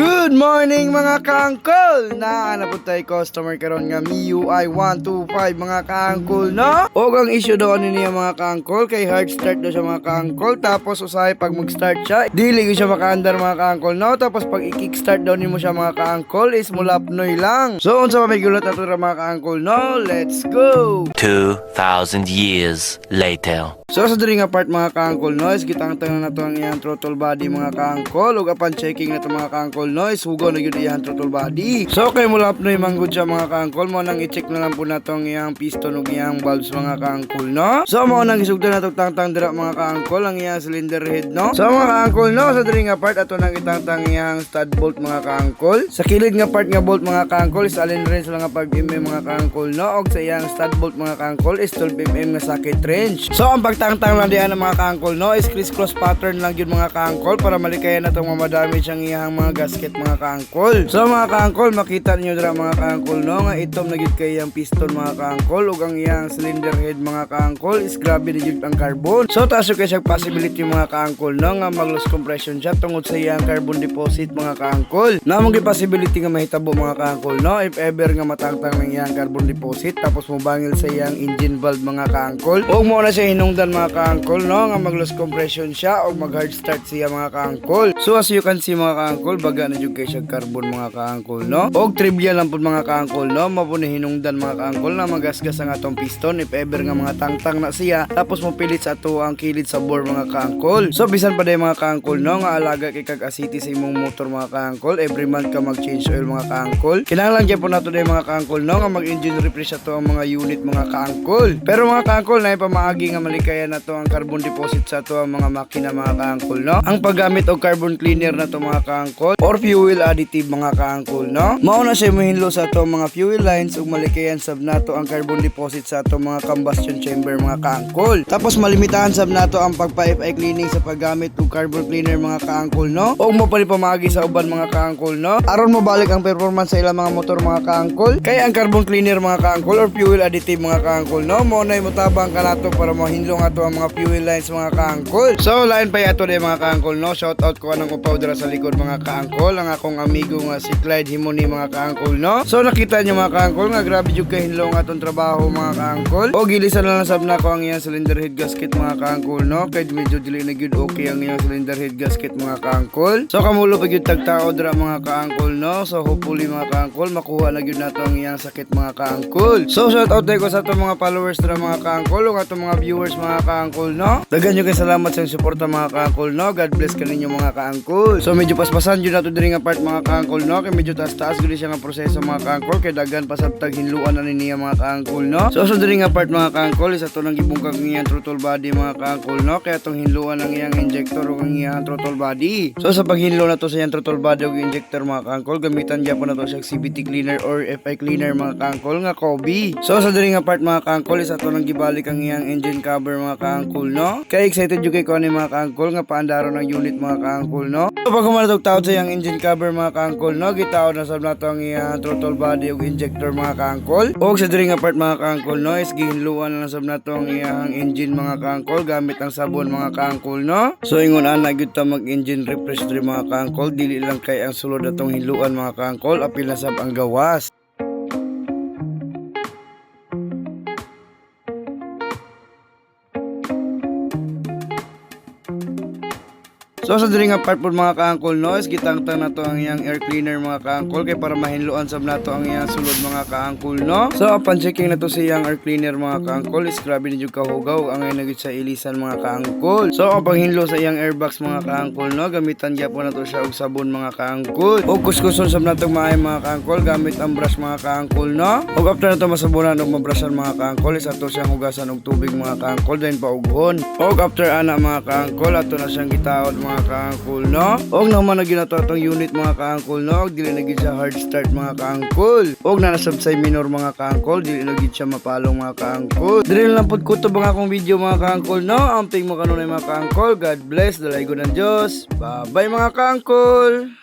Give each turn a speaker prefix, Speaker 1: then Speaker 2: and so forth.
Speaker 1: Good morning mga kaangkol! Na na po tayo customer karon nga MIUI 125 mga kaangkol no? O ang issue doon niya mga kaangkol kay hard start daw siya mga kaangkol tapos usahay pag mag-start siya dili ko siya makaandar mga kaangkol no? Tapos pag i-kickstart daw nimo siya mga kaangkol is mula pnoy lang. So unsa pa may gulat ato ra mga kaangkol no? Let's go!
Speaker 2: 2,000 years later.
Speaker 1: So sa diri nga part mga kaangkol noise, kitang tanan na to ang iyang throttle body mga kaangkol ug upon checking na to mga kaangkol noise, hugaw na gyud iyang throttle body. So kay mula up na manggod siya mga kaangkol, mo nang i-check na lang po na to ang iyang piston ug iyang valves mga kaangkol no. So mo nang isugdan na to tangtang dira mga kaangkol ang iyang cylinder head no. So mga kaangkol no, sa diri nga part ato nang itangtang iyang stud bolt mga kaangkol. Sa kilid nga part nga bolt mga kaangkol is alin rin sila nga pag mm mga kaangkol no og sa iyang stud bolt mga kaangkol is 12 mm nga socket wrench. So ang pagtangtang lang diyan ng mga kaangkol no is criss-cross pattern lang yun mga kaangkol para malikayan na itong mamadamage ang iyang mga gasket mga kaangkol. So mga kaangkol makita niyo dira mga kaangkol no nga itom na gyud kay ang piston mga kaangkol ug ang iyang cylinder head mga kaangkol is grabe na ang carbon. So taas kay siya possibility mga kaangkol no nga mag-loss compression siya tungod sa iyang carbon deposit mga kaangkol. Na mong possibility nga mahitabo mga kaangkol no if ever nga matangtang ng iyang carbon deposit tapos mobangil sa iyang engine valve mga kaangkol. Ug mo na siya hinungdan mga kaangkol no nga mag-loss compression siya o mag-hard start siya mga kaangkol. So as you can see mga kaangkol baga na jud carbon mga kaangkol no. Og trivia lang pud mga kaangkol no mao ni hinungdan mga kaangkol na magasgas ang atong piston if ever nga mga tangtang na siya tapos mo pilit sa ato ang kilid sa bore mga kaangkol. So bisan pa day mga kaangkol no nga alaga kay kag asiti sa imong motor mga kaangkol every month ka mag-change oil mga kaangkol. Kinahanglan gyud po nato day mga kaangkol no nga mag-engine refresh ato ang mga unit mga kaangkol. Pero mga kaangkol na pamaagi nga malikayan nato ang carbon deposit sa ato ang mga makina mga kaangkol no. Ang paggamit og carbon cleaner na to mga kaangkol or fuel additive mga kaangkol no. Mao na siya mohinlo sa ato mga fuel lines ug malikayan sab nato ang carbon deposit sa ato mga combustion chamber mga kaangkol. Tapos malimitahan sab nato ang pagpa-FI cleaning sa paggamit og carbon cleaner mga kaangkol no. Og mo pali pamagi sa uban mga kaangkol no. Aron mo balik ang performance sa ilang mga motor mga kaangkol. Kaya ang carbon cleaner mga kaangkol or fuel additive mga kaangkol no. Mo na motabang ka nato para mahinlong ato ang mga fuel lines mga kaangkol. So lain pa yato day mga kaangkol no. Shout out ko anang upaw dira sa likod mga kaangkol. Ang akong amigo nga si Clyde Himoni mga kaangkol no. So nakita niyo mga kaangkol nga grabe jud kay hinlong atong trabaho mga kaangkol. O gilisan na lang sab na ko ang iyang cylinder head gasket mga kaangkol no. Kay medyo dili na gyud okay ang iyang cylinder head gasket mga kaangkol. So kamulo pa gyud tagtao dira mga kaangkol no. So hopefully mga kaangkol makuha na gyud nato ang iyang sakit mga kaangkol. So shout out ko sa atong mga followers dira mga kaangkol ug atong mga viewers mga kaangkol no. Daghan nyo kay salamat sa suporta mga kaangkol no. God bless ka ninyo mga kaangkol. So medyo paspasan jud nato diri nga part mga kaangkol no. Kay medyo taas-taas gyud siya nga proseso mga kaangkol kay daghan pa sa tag hinluan na niya mga kaangkol no. So so diri nga part mga kaangkol is ato nang gibungkag ng iyang throttle body mga kaangkol no. Kaya atong hinluan ng iyang injector ug ang iyang throttle body. So sa paghinlo na to sa iyang throttle body ug injector mga kaangkol gamitan gyapon na to siya CVT cleaner or FI cleaner mga kaangkol nga Kobe. So sa diri nga part mga kaangkol is ato nang gibalik ang iyang engine cover mga kaangkol no. Kaya excited jud kay ko ni mga kaangkol nga paandaron ang unit mga kaangkol no. So pag humanatog taod sa iyang engine cover mga kaangkol no, gitaod na sab nato ang iyang throttle body ug injector mga kaangkol. Og sa diri nga part mga kaangkol no, is gihinluan na sab nato ang iyang engine mga kaangkol gamit ang sabon mga kaangkol no. So ingon ana gyud ta mag engine refresh diri mga kaangkol, dili lang kay ang sulod atong hinluan mga kaangkol, apil na sab ang gawas. So sa diri nga po mga kaangkol no, is gitangtang na to ang iyang air cleaner mga kaangkol kay para mahinluan sab nato ang iyang sulod mga kaangkol no. So upon checking na to sa iyang air cleaner mga kaangkol is grabe ni jud kahugaw ang ay nagit sa ilisan mga kaangkol. So ang paghinlo sa iyang airbox mga kaangkol no, gamitan gyapon na to siya og sabon mga kaangkol. Og kuskuson sab nato maay mga kaangkol gamit ang brush mga kaangkol no. Og after na to masabunan og mabrashan mga kaangkol is ato siyang hugasan og tubig mga kaangkol then paughon. Og after ana mga kaangkol ato na siyang gitaod mga kaangkol no. Og naman na ginato atong unit mga kaangkol no. Og dili na gid siya hard start mga kaangkol. Og na nasabsay minor mga kaangkol, dili na gid siya mapalong mga kaangkol. Dili lang pud kutob ang akong video mga kaangkol no. Amping mo kanunay mga kaangkol. God bless, dalay ko ng Dios. Bye bye mga kaangkol.